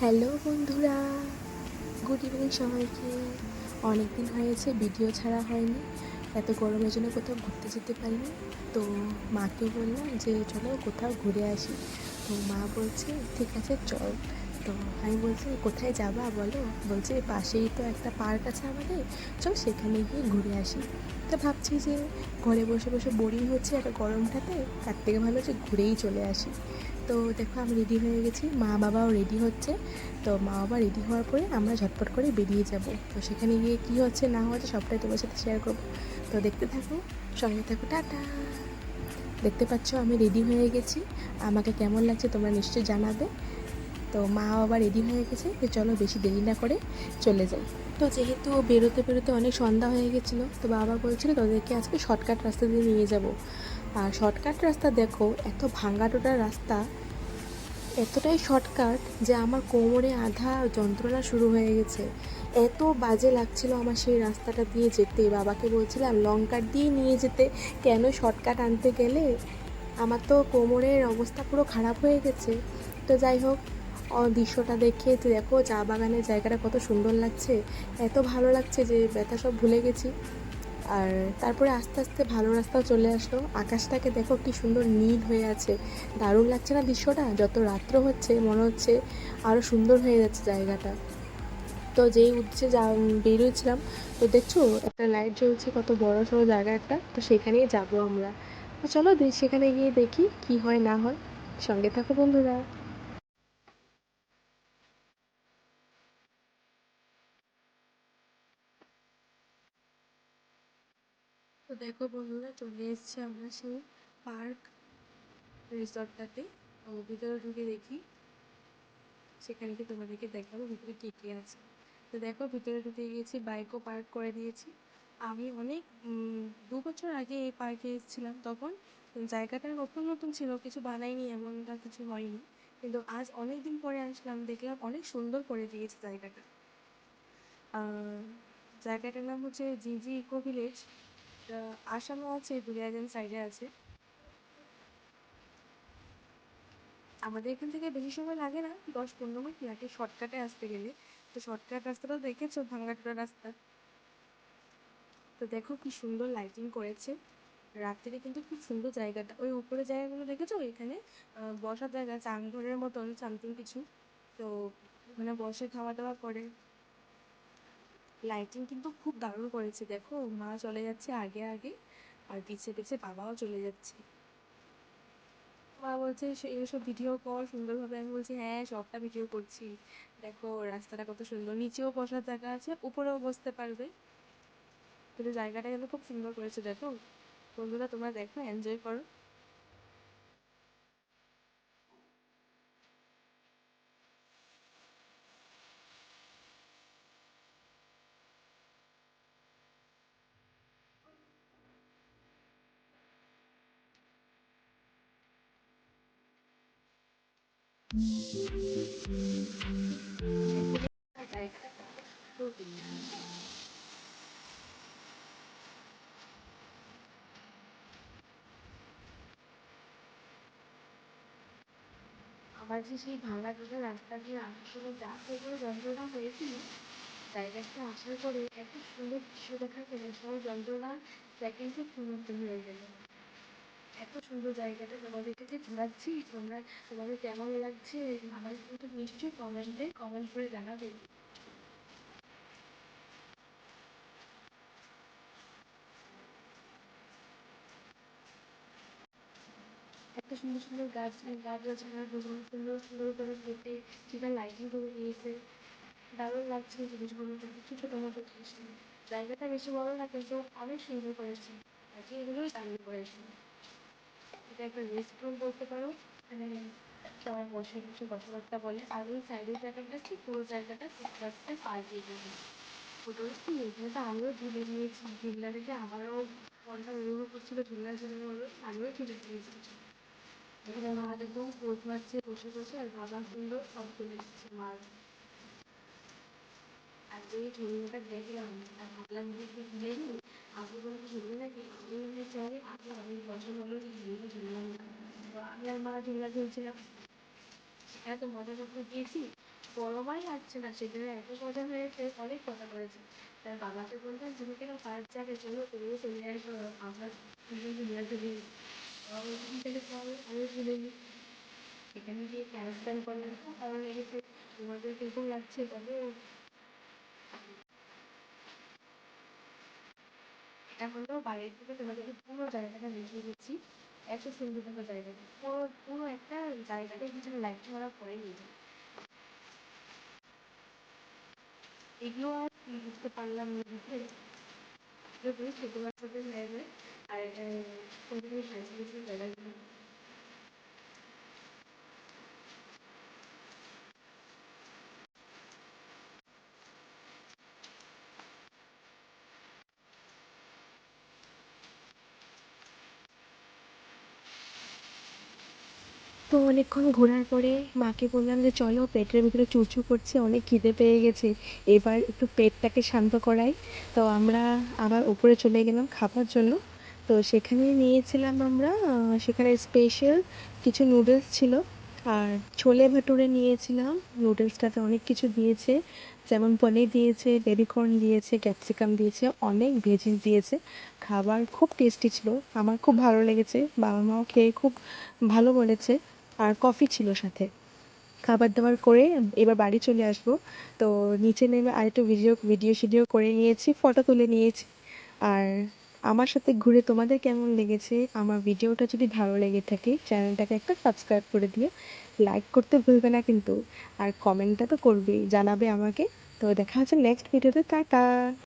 Hello বন্ধুরা, good evening সবাইকে। অনেক দিন হয়েছে ভিডিও ছাড়া হয়নি। এত গরমের জন্য কোথাও ঘুরতে যেতে পারিনি। তো মাকে বললাম যে, চলো কোথাও ঘুরে আসি। তো মা বলছে, ঠিক আছে, চল। তো আমি বলছি, কোথায় যাবা বলো? বলছে, পাশেই তো একটা পার্ক আছে আমাদের। চল সেখানে গিয়ে ঘুরে আসি। তো ভাবছি যে ঘরে বসে বসে বোরিং হচ্ছে একটা গরমটাতে, তার থেকে ভালো যে ঘুরেই চলে আসি। তো দেখো আমি রেডি হয়ে গেছি, মা বাবাও রেডি হচ্ছে। তো মা বাবা রেডি হওয়ার পরে আমরা ঝটপট করে বেরিয়ে যাব। তো সেখানে গিয়ে কী হচ্ছে না হচ্ছে সবটাই তোমার সাথে শেয়ার করব। তো দেখতে থাকো, সঙ্গে থাকো, টাটা! দেখতে পাচ্ছ আমি রেডি হয়ে গেছি। আমাকে কেমন লাগছে তোমরা নিশ্চয়ই জানাবে। তো মা বাবা রেডি হয়ে গেছে, তো চলো বেশি দেরি না করে চলে যাই। তো যেহেতু বেরোতে বেরোতে অনেক সন্ধ্যা হয়ে গেছিল, তো বাবা বলছিল তোদেরকে আজকে শর্টকাট রাস্তা দিয়ে নিয়ে যাব। আর শর্টকাট রাস্তা দেখো, এত ভাঙা টোটা রাস্তা, এতটাই শর্টকাট যে আমার কোমরে আধা যন্ত্রণা শুরু হয়ে গেছে। এত বাজে লাগছিল আমার সেই রাস্তাটা দিয়ে যেতে। বাবাকে বলছিলাম লং কাট দিয়ে নিয়ে যেতে। কেন শর্টকাট আনতে গেলে? আমার তো কোমরের অবস্থা পুরো খারাপ হয়ে গেছে। তো যাই হোক দৃশ্যটা দেখে দেখো, চা বাগানের জায়গাটা কত সুন্দর লাগছে। এত ভালো লাগছে যে ব্যথা সব ভুলে গেছি। আর তারপরে আস্তে আস্তে ভালো রাস্তাও চলে আসলো। আকাশটাকে দেখো কি সুন্দর নীল হয়ে আছে। দারুণ লাগছে না দৃশ্যটা? যত রাত্র হচ্ছে, মনে হচ্ছে আরও সুন্দর হয়ে যাচ্ছে জায়গাটা। তো যেই উদ্দেশ্যে যা বেরিয়েছিলাম, তো দেখছ, একটা লাইট জ্বলছে, কত বড় সড়ো জায়গা একটা। তো সেখানেই যাব আমরা। চলো সেখানে গিয়ে দেখি কি হয়, না হয়। সঙ্গে থাকো বন্ধুরা। দেখো বন্ধুরা, চলে এসেছি আমরা সেই পার্ক রিসর্টটাতে। ভিতরে ঢুকে দেখি। সেখানে গিয়ে তোমাদেরকে দেখাবো ভিতরে কী কী আছে। তো দেখো, ভিতরে ঢুকে গিয়েছি বাইকও পার্ক করে দিয়েছি। আমি অনেক দু বছর আগে এই পার্কে এসেছিলাম। তখন জায়গাটা নতুন নতুন ছিল, কিছু বানায়নি এমনটা কিছু হয়নি। কিন্তু আজ অনেক দিন পরে আসলাম, দেখলাম অনেক সুন্দর করে দিয়েছে জায়গাটা। জায়গাটার নাম হচ্ছে জিজি ইকো ভিলেজ। আসামও আছে দুলিয়াজান সাইডে আছে। আমাদের এখান থেকে বেশি সময় লাগে না, দশ পনেরো মিনিট লাগে শর্টকাটে আসতে গেলে। তো শর্টকাট রাস্তাটা দেখেছ ভাঙ্গাটুরা রাস্তা? তো দেখো কি সুন্দর লাইটিং করেছে। রাত্রিরে কিন্তু খুব সুন্দর জায়গাটা, ওই উপরে জায়গাগুলো দেখেছ? এখানে বসার জায়গা চাংঘরের মতন সামথিং কিছু। তো ওখানে বসে খাওয়া দাওয়া করে। লাইটিং কিন্তু খুব দারুণ করেছে। দেখো, মা চলে যাচ্ছে আগে আগে, আর পিছে পিছে বাবাও চলে যাচ্ছে। মা বলছে, "সে- এসব ভিডিও কর, সুন্দরভাবে। আমি বলছি হ্যাঁ সবটা ভিডিও করছি। দেখো, রাস্তাটা কত সুন্দর। নিচেও বসার জায়গা আছে, উপরেও বসতে পারবে। কিন্তু জায়গাটা কিন্তু খুব সুন্দর করেছে, দেখো। বন্ধুরা, তোমরা দেখো এনজয় করো। আমার যে সেই ভাঙা চোখা রাস্তা দিয়ে আসার সময় যা করে যন্ত্রণা হয়েছিল জায়গাটা আসার পরে এত সুন্দর দৃশ্য দেখা গেল সব যন্ত্রণা সেকেন্ডে পরিবর্তন হয়ে গেল। এত সুন্দর জায়গাটা তোমাদেরকে যে ঘোরাচ্ছি, তোমরা, তোমাদের কেমন লাগছে আমাদের কিন্তু নিশ্চয়ই কমেন্টে কমেন্ট করে জানাবে। এত সুন্দর সুন্দর গাছ গাছ গাছালা, সুন্দর সুন্দর করে কেটে সেটা লাইটিং করে দিয়েছে। দারুণ লাগছে জিনিসগুলো কিছু মোটো জিনিস। জায়গাটা বেশি বড় না, কিন্তু অনেক সুন্দর করেছে। আর কি এগুলোই দারুণ করেছে। এটা একটা রেস্ট রুম বলতে পারো। মানে সবাই বসে বসে কথাবার্তা বলে। আর ওই সাইডের জায়গাটা কি পুরো জায়গাটা রাস্তায় পা দিয়ে যাবে। ওটা এখানে তো আমিও ঝুলে দিয়েছি ঝুলনা থেকে আমারও মনটা করছিল ঝুলনা ঝুলে হলো আমিও দিয়েছি এখানে মা একদম পোজ মারছে, বসে বসে, আর বাবা সুন্দর সব চলে এসেছে মার আর ওই ঝুলনাটা দেখলাম আর ভাবলাম যে কি ঝুলে নি আপু বলে ঝুলবে নাকি আমি চাই আপু অনেক বছর হলো ঝুলবে ঝুললাম না আমি আর মা ঝুলনা ঝুলছিলাম এত মজা করতে গিয়েছি বড় মাই আসছে না সেখানে এত মজা হয়েছে অনেক কথা বলেছে তার বাবাকে বললাম তুমি কেন পার্ক যাবে চলো তুমিও চলে আসো আমরা দুজন দুনিয়া চলে বাবা ঠিক আছে চল আমিও চলে গিয়ে স্পেন্ড করলাম ভালো লেগেছে তোমাদের কীরকম লাগছে বলো এটা হলো দিকে থেকে তোমাদেরকে পুরো জায়গাটা দেখিয়ে দিচ্ছি এত সুন্দর দেখো জায়গাটা পুরো পুরো একটা জায়গাটা কিছু লাইট মারা পরে গেছে এগুলো আর বুঝতে পারলাম না ছোটো বাচ্চাদের আর এটা পরিবেশ সাজিয়েছে জায়গাগুলো তো অনেকক্ষণ ঘোরার পরে মাকে বললাম যে, চলো, পেটের ভিতরে চুরচুর করছে, অনেক খিদে পেয়ে গেছে। এবার একটু পেটটাকে শান্ত করাই। তো আমরা আবার উপরে চলে গেলাম খাবার জন্য। তো সেখানে নিয়েছিলাম আমরা সেখানে স্পেশাল কিছু নুডলস ছিল। আর ছোলে ভাটুরে নিয়েছিলাম। নুডলসটাতে অনেক কিছু দিয়েছে। যেমন পনির দিয়েছে বেবিকর্ন দিয়েছে ক্যাপসিকাম দিয়েছে, অনেক ভেজিস দিয়েছে। খাবার খুব টেস্টি ছিল। আমার খুব ভালো লেগেছে। বাবা মাও খেয়ে খুব ভালো বলেছে। আর কফি ছিল সাথে। খাবার দাবার করে এবার বাড়ি চলে আসব। তো নিচে নেমে আরেকটু ভিডিও ভিডিও শিডিও করে নিয়েছি ফটো তুলে নিয়েছি। আর আমার সাথে ঘুরে তোমাদের কেমন লেগেছে? আমার ভিডিওটা যদি ভালো লেগে থাকে চ্যানেলটাকে একটা সাবস্ক্রাইব করে দিও। লাইক করতে ভুলবে না কিন্তু। আর কমেন্টটা তো করবেই, জানাবে আমাকে। তো দেখা হচ্ছে নেক্সট ভিডিওতে টাটা!